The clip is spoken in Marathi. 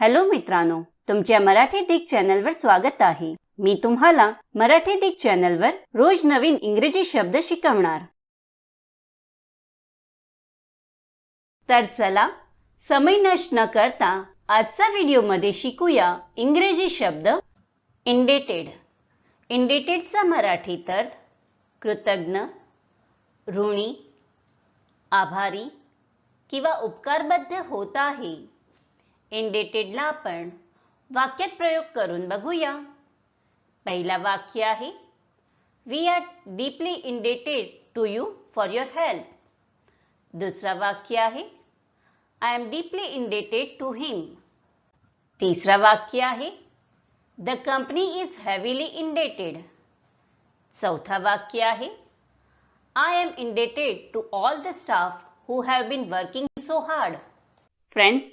हॅलो मित्रांनो तुमच्या मराठी दिग चॅनलवर स्वागत आहे. मी तुम्हाला मराठी दिग चॅनलवर रोज नवीन इंग्रजी शब्द शिकवणार. तर चला समय नष्ट न करता आजचा व्हिडिओमध्ये शिकूया इंग्रजी शब्द. इंडेटेड इंडेटेडचा मराठी अर्थ कृतज्ञ ऋणी आभारी किंवा उपकारबद्ध होत आहे. इंडेटेडला आपण वाक्यात प्रयोग करून बघूया. पहिला वाक्य आहे we are deeply indebted to you for your help दुसरा वाक्य आहे I am deeply indebted to him तीसरा वाक्य आहे the company is heavily indebted चौथा वाक्य आहे I am indebted to all the staff who have been working so hard friends